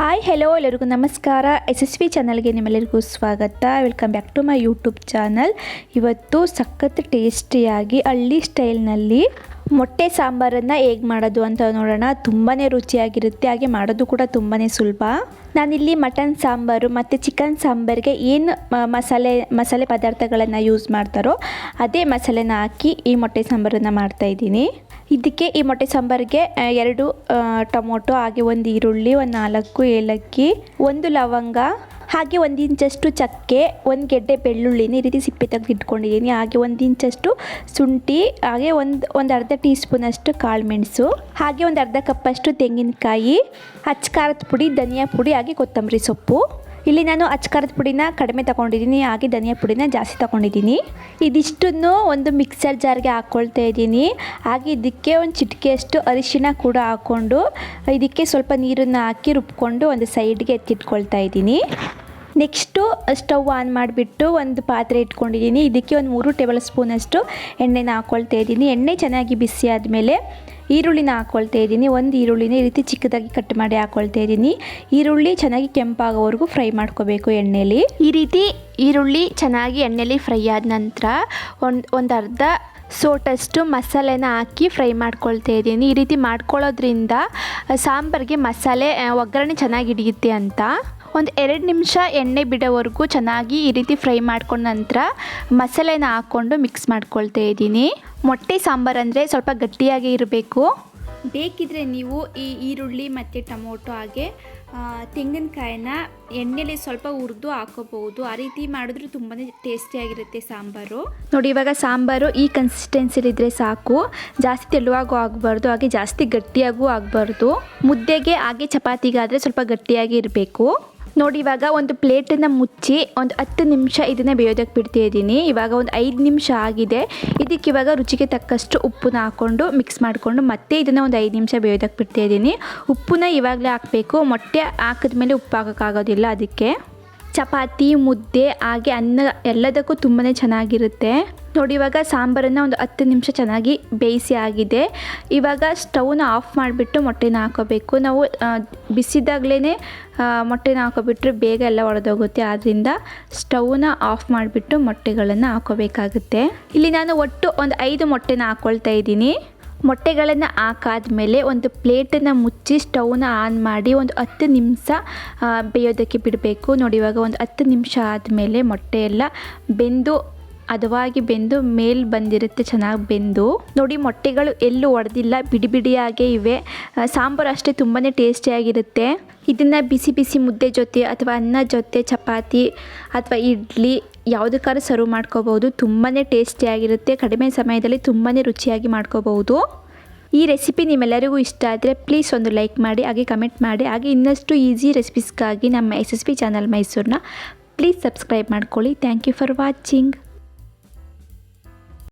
Hi hello ಎಲ್ಲರಿಗೂ ನಮಸ್ಕಾರ. S S V ಚಾನಲ್ಗೆ ನಿಮ್ಮೆಲ್ಲರಿಗೂ ಸ್ವಾಗತ. Welcome back to my YouTube channel ಇವತ್ತು ಸಖತ್ ಟೇಸ್ಟಿಯಾಗಿ ಹಳ್ಳಿ ಸ್ಟೈಲ್ನಲ್ಲಿ ಮೊಟ್ಟೆ ಸಾಂಬಾರನ್ನು ಹೇಗೆ ಮಾಡೋದು ಅಂತ ನೋಡೋಣ. ತುಂಬಾ ರುಚಿಯಾಗಿರುತ್ತೆ. ಹಾಗೆ ಮಾಡೋದು ಕೂಡ ತುಂಬಾ ಸುಲಭ. ನಾನಿಲ್ಲಿ ಮಟನ್ ಸಾಂಬಾರು ಮತ್ತು ಚಿಕನ್ ಸಾಂಬಾರಿಗೆ ಏನು ಮಸಾಲೆ ಮಸಾಲೆ ಪದಾರ್ಥಗಳನ್ನು ಯೂಸ್ ಮಾಡ್ತಾರೋ ಅದೇ ಮಸಾಲೆನ ಹಾಕಿ ಈ ಮೊಟ್ಟೆ ಸಾಂಬಾರನ್ನು ಮಾಡ್ತಾಯಿದ್ದೀನಿ ಇದಕ್ಕೆ ಈ ಮೊಟ್ಟೆ ಸಾಂಬಾರಿಗೆ ಎರಡು ಟೊಮೊಟೊ, ಹಾಗೆ ಒಂದು ಈರುಳ್ಳಿ, ಒಂದು ನಾಲ್ಕು ಏಲಕ್ಕಿ, ಒಂದು ಲವಂಗ ಹಾಗೆ ಒಂದು ಇಂಚಷ್ಟು ಚಕ್ಕೆ, ಒಂದು ಗೆಡ್ಡೆ ಬೆಳ್ಳುಳ್ಳಿನ ಈ ರೀತಿ ಸಿಪ್ಪೆ ತೆಗೆದು ಇಟ್ಕೊಂಡಿದ್ದೀನಿ. ಹಾಗೆ ಒಂದು ಇಂಚಷ್ಟು ಶುಂಠಿ, ಹಾಗೆ ಒಂದು ಒಂದು ಅರ್ಧ ಟೀ ಸ್ಪೂನಷ್ಟು ಕಾಳು ಮೆಣಸು, ಹಾಗೆ ಒಂದು ಅರ್ಧ ಕಪ್ಪಷ್ಟು ತೆಂಗಿನಕಾಯಿ ಹಚ್ಚ ಖಾರದ ಪುಡಿ, ಧನಿಯಾ ಪುಡಿ, ಹಾಗೆ ಕೊತ್ತಂಬರಿ ಸೊಪ್ಪು. ಇಲ್ಲಿ ನಾನು ಅಚ್ಕರದ ಪುಡಿನ ಕಡಿಮೆ ತಗೊಂಡಿದ್ದೀನಿ, ಹಾಗೆ ಧನಿಯಾ ಪುಡಿನ ಜಾಸ್ತಿ ತಗೊಂಡಿದ್ದೀನಿ. ಇದಿಷ್ಟನ್ನು ಒಂದು ಮಿಕ್ಸರ್ ಜಾರ್ಗೆ ಹಾಕ್ಕೊಳ್ತಾ ಇದ್ದೀನಿ. ಹಾಗೆ ಇದಕ್ಕೆ ಒಂದು ಚಿಟಿಕೆಯಷ್ಟು ಅರಿಶಿನ ಕೂಡ ಹಾಕ್ಕೊಂಡು, ಇದಕ್ಕೆ ಸ್ವಲ್ಪ ನೀರನ್ನು ಹಾಕಿ ರುಬ್ಕೊಂಡು ಒಂದು ಸೈಡ್ಗೆ ಎತ್ತಿಟ್ಕೊಳ್ತಾ ಇದ್ದೀನಿ. ನೆಕ್ಸ್ಟು ಸ್ಟವ್ ಆನ್ ಮಾಡಿಬಿಟ್ಟು ಒಂದು ಪಾತ್ರೆ ಇಟ್ಕೊಂಡಿದ್ದೀನಿ. ಇದಕ್ಕೆ ಒಂದು ಮೂರು ಟೇಬಲ್ ಸ್ಪೂನಷ್ಟು ಎಣ್ಣೆನ ಹಾಕ್ಕೊಳ್ತಾ ಇದ್ದೀನಿ. ಎಣ್ಣೆ ಚೆನ್ನಾಗಿ ಬಿಸಿ ಆದಮೇಲೆ ಈರುಳ್ಳಿನ ಹಾಕ್ಕೊಳ್ತಾ ಇದ್ದೀನಿ. ಒಂದು ಈರುಳ್ಳಿನ ಈ ರೀತಿ ಚಿಕ್ಕದಾಗಿ ಕಟ್ ಮಾಡಿ ಹಾಕ್ಕೊಳ್ತಾ ಇದ್ದೀನಿ. ಈರುಳ್ಳಿ ಚೆನ್ನಾಗಿ ಕೆಂಪಾಗೋವರೆಗೂ ಫ್ರೈ ಮಾಡ್ಕೋಬೇಕು ಎಣ್ಣೆಯಲ್ಲಿ ಈ ರೀತಿ ಈರುಳ್ಳಿ ಚೆನ್ನಾಗಿ ಎಣ್ಣೆಯಲ್ಲಿ ಫ್ರೈ ಆದ ನಂತರ ಒಂದು ಒಂದು ಅರ್ಧ ಸೋಟಷ್ಟು ಮಸಾಲೆನ ಹಾಕಿ ಫ್ರೈ ಮಾಡ್ಕೊಳ್ತಾ ಇದ್ದೀನಿ. ಈ ರೀತಿ ಮಾಡ್ಕೊಳ್ಳೋದ್ರಿಂದ ಸಾಂಬಾರಿಗೆ ಮಸಾಲೆ ಒಗ್ಗರಣೆ ಚೆನ್ನಾಗಿ ಹಿಡಿಯುತ್ತೆ ಅಂತ. ಒಂದು ಎರಡು ನಿಮಿಷ ಎಣ್ಣೆ ಬಿಡೋವರೆಗೂ ಚೆನ್ನಾಗಿ ಈ ರೀತಿ ಫ್ರೈ ಮಾಡ್ಕೊಂಡ ನಂತರ ಮಸಾಲೆನ ಹಾಕ್ಕೊಂಡು ಮಿಕ್ಸ್ ಮಾಡ್ಕೊಳ್ತಾ ಇದ್ದೀನಿ. ಮೊಟ್ಟೆ ಸಾಂಬಾರು ಅಂದರೆ ಸ್ವಲ್ಪ ಗಟ್ಟಿಯಾಗಿ ಇರಬೇಕು. ಬೇಕಿದ್ರೆ ನೀವು ಈ ಈರುಳ್ಳಿ ಮತ್ತು ಟೊಮೊಟೊ ಹಾಗೆ ತೆಂಗಿನಕಾಯಿನ ಎಣ್ಣೆಲಿ ಸ್ವಲ್ಪ ಹುರಿದು ಹಾಕೋಬಹುದು. ಆ ರೀತಿ ಮಾಡಿದ್ರೆ ತುಂಬಾ ಟೇಸ್ಟಿಯಾಗಿರುತ್ತೆ ಸಾಂಬಾರು. ನೋಡಿ, ಇವಾಗ ಸಾಂಬಾರು ಈ ಕನ್ಸಿಸ್ಟೆನ್ಸಿಲಿದ್ರೆ ಸಾಕು. ಜಾಸ್ತಿ ತೆಳುವಾಗೂ ಆಗಬಾರ್ದು, ಹಾಗೆ ಜಾಸ್ತಿ ಗಟ್ಟಿಯಾಗೂ ಆಗಬಾರ್ದು. ಮುದ್ದೆಗೆ ಹಾಗೆ ಚಪಾತಿಗಾದರೆ ಸ್ವಲ್ಪ ಗಟ್ಟಿಯಾಗಿ ಇರಬೇಕು. ನೋಡಿ, ಇವಾಗ ಒಂದು ಪ್ಲೇಟನ್ನು ಮುಚ್ಚಿ ಒಂದು ಹತ್ತು ನಿಮಿಷ ಇದನ್ನು ಬೇಯೋದಕ್ಕೆ ಬಿಡ್ತಾ ಇದ್ದೀನಿ. ಇವಾಗ ಒಂದು ಐದು ನಿಮಿಷ ಆಗಿದೆ. ಇದಕ್ಕೆ ಇವಾಗ ರುಚಿಗೆ ತಕ್ಕಷ್ಟು ಉಪ್ಪನ್ನ ಹಾಕ್ಕೊಂಡು ಮಿಕ್ಸ್ ಮಾಡಿಕೊಂಡು ಮತ್ತೆ ಇದನ್ನು ಒಂದು ಐದು ನಿಮಿಷ ಬೇಯೋದಕ್ಕೆ ಬಿಡ್ತಾ ಇದ್ದೀನಿ. ಉಪ್ಪನ್ನ ಇವಾಗಲೇ ಹಾಕಬೇಕು. ಮೊಟ್ಟೆ ಹಾಕಿದ್ಮೇಲೆ ಉಪ್ಪು ಹಾಕೋಕ್ಕಾಗೋದಿಲ್ಲ ಅದಕ್ಕೆ. ಚಪಾತಿ, ಮುದ್ದೆ, ಹಾಗೆ ಅನ್ನ ಎಲ್ಲದಕ್ಕೂ ತುಂಬಾ ಚೆನ್ನಾಗಿರುತ್ತೆ. ನೋಡಿ, ಇವಾಗ ಸಾಂಬಾರನ್ನು ಒಂದು ಹತ್ತು ನಿಮಿಷ ಚೆನ್ನಾಗಿ ಬೇಯಿಸಿ ಆಗಿದೆ. ಇವಾಗ ಸ್ಟವ್ನ ಆಫ್ ಮಾಡಿಬಿಟ್ಟು ಮೊಟ್ಟೆನ ಹಾಕೋಬೇಕು. ನಾವು ಬಿಸಿದಾಗಲೇ ಮೊಟ್ಟೆನ ಹಾಕೋಬಿಟ್ರೆ ಬೇಗ ಎಲ್ಲ ಒಡೆದೋಗುತ್ತೆ. ಆದ್ದರಿಂದ ಸ್ಟವ್ನ ಆಫ್ ಮಾಡಿಬಿಟ್ಟು ಮೊಟ್ಟೆಗಳನ್ನು ಹಾಕೋಬೇಕಾಗುತ್ತೆ. ಇಲ್ಲಿ ನಾನು ಒಟ್ಟು ಒಂದು ಐದು ಮೊಟ್ಟೆನ ಹಾಕ್ಕೊಳ್ತಾ ಇದ್ದೀನಿ. ಮೊಟ್ಟೆಗಳನ್ನು ಹಾಕಾದ್ಮೇಲೆ ಒಂದು ಪ್ಲೇಟನ್ನು ಮುಚ್ಚಿ ಸ್ಟೌವ್ನ ಆನ್ ಮಾಡಿ ಒಂದು ಹತ್ತು ನಿಮಿಷ ಬೇಯೋದಕ್ಕೆ ಬಿಡಬೇಕು. ನೋಡಿ, ಇವಾಗ ಒಂದು ಹತ್ತು ನಿಮಿಷ ಆದಮೇಲೆ ಮೊಟ್ಟೆ ಎಲ್ಲ ಬೆಂದು ಹದವಾಗಿ ಬೆಂದು ಮೇಲ್ ಬಂದಿರುತ್ತೆ, ಚೆನ್ನಾಗಿ ಬೆಂದು. ನೋಡಿ, ಮೊಟ್ಟೆಗಳು ಎಲ್ಲೂ ಒಡೆದಿಲ್ಲ ಬಿಡಿ ಬಿಡಿಯಾಗೇ ಇವೆ ಸಾಂಬಾರು ಅಷ್ಟೇ ತುಂಬಾ ಟೇಸ್ಟಿಯಾಗಿರುತ್ತೆ ಇದನ್ನು ಬಿಸಿ ಬಿಸಿ ಮುದ್ದೆ ಜೊತೆ ಅಥವಾ ಅನ್ನ ಜೊತೆ, ಚಪಾತಿ ಅಥವಾ ಇಡ್ಲಿ ಯಾವುದಕ್ಕಾದ್ರೂ ಸರ್ವ್ ಮಾಡ್ಕೋಬೋದು ತುಂಬಾ ಟೇಸ್ಟಿಯಾಗಿರುತ್ತೆ ಕಡಿಮೆ ಸಮಯದಲ್ಲಿ ತುಂಬಾ ರುಚಿಯಾಗಿ ಮಾಡ್ಕೋಬಹುದು. ಈ ರೆಸಿಪಿ ನಿಮ್ಮೆಲ್ಲರಿಗೂ ಇಷ್ಟ ಆದರೆ ಪ್ಲೀಸ್ ಒಂದು ಲೈಕ್ ಮಾಡಿ, ಹಾಗೆ ಕಮೆಂಟ್ ಮಾಡಿ. ಹಾಗೆ ಇನ್ನಷ್ಟು ಈಸಿ ರೆಸಿಪೀಸ್ಗಾಗಿ ನಮ್ಮ ಎಸ್ ಎಸ್ ಪಿ ಚಾನಲ್ ಮೈಸೂರನ್ನ ಪ್ಲೀಸ್ ಸಬ್ಸ್ಕ್ರೈಬ್ ಮಾಡ್ಕೊಳ್ಳಿ. Thank you for watching